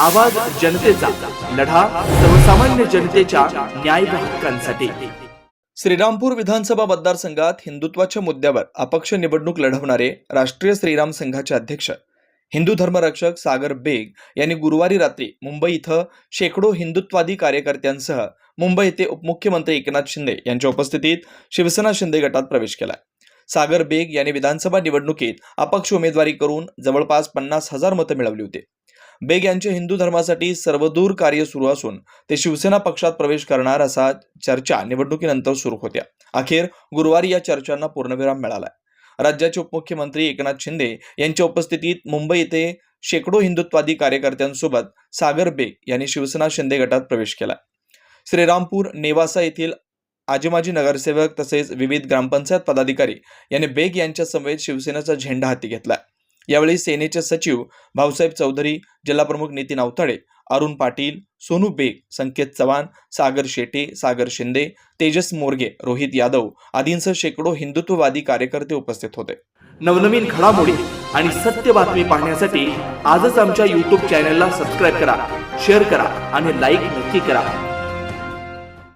आवाज जनतेचा लढा सर्वसामान्य जनतेच्या न्याय हक्कांसाठी. श्रीरामपूर विधानसभा मतदारसंघात हिंदुत्वाच्या मुद्द्यावर अपक्ष निवडणूक लढवणारे राष्ट्रीय श्रीराम संघाचे अध्यक्ष हिंदू धर्मरक्षक सागर बेग यांनी गुरुवारी रात्री मुंबई इथं शेकडो हिंदुत्वादी कार्यकर्त्यांसह मुंबई येथे उपमुख्यमंत्री एकनाथ शिंदे यांच्या उपस्थितीत शिवसेना शिंदे गटात प्रवेश केला. सागर बेग यांनी विधानसभा निवडणुकीत अपक्ष उमेदवारी करून जवळपास पन्नास हजार मतं मिळवली होती. बेग यांचे हिंदू धर्मासाठी सर्वदूर कार्य सुरू असून ते शिवसेना पक्षात प्रवेश करणार असा चर्चा निवडणुकीनंतर सुरू होत्या. अखेर गुरुवारी या चर्चांना पूर्णविराम मिळाला राज्याचे उपमुख्यमंत्री एकनाथ शिंदे यांच्या उपस्थितीत मुंबई येथे शेकडो हिंदुत्वादी कार्यकर्त्यांसोबत सागर बेग यांनी शिवसेना शिंदे गटात प्रवेश केला श्रीरामपूर नेवासा येथील आजीमाजी नगरसेवक तसेच विविध ग्रामपंचायत पदाधिकारी यांनी बेग यांच्या समवेत शिवसेनेचा झेंडा हाती घेतला यावेळी सेनेचे सचिव भाऊसाहेब चौधरी जिल्हाप्रमुख नितीन अवताडे अरुण पाटील सोनू बेग संकेत चव्हाण सागर शेटे सागर शिंदे तेजस मोरगे रोहित यादव आदींसह शेकडो हिंदुत्ववादी कार्यकर्ते उपस्थित होते. नवनवीन घडामोडी आणि सत्य बातमी पाहण्यासाठी आजच आमच्या यूट्यूब चॅनलला सबस्क्राईब करा शेअर करा आणि लाईक नक्की करा.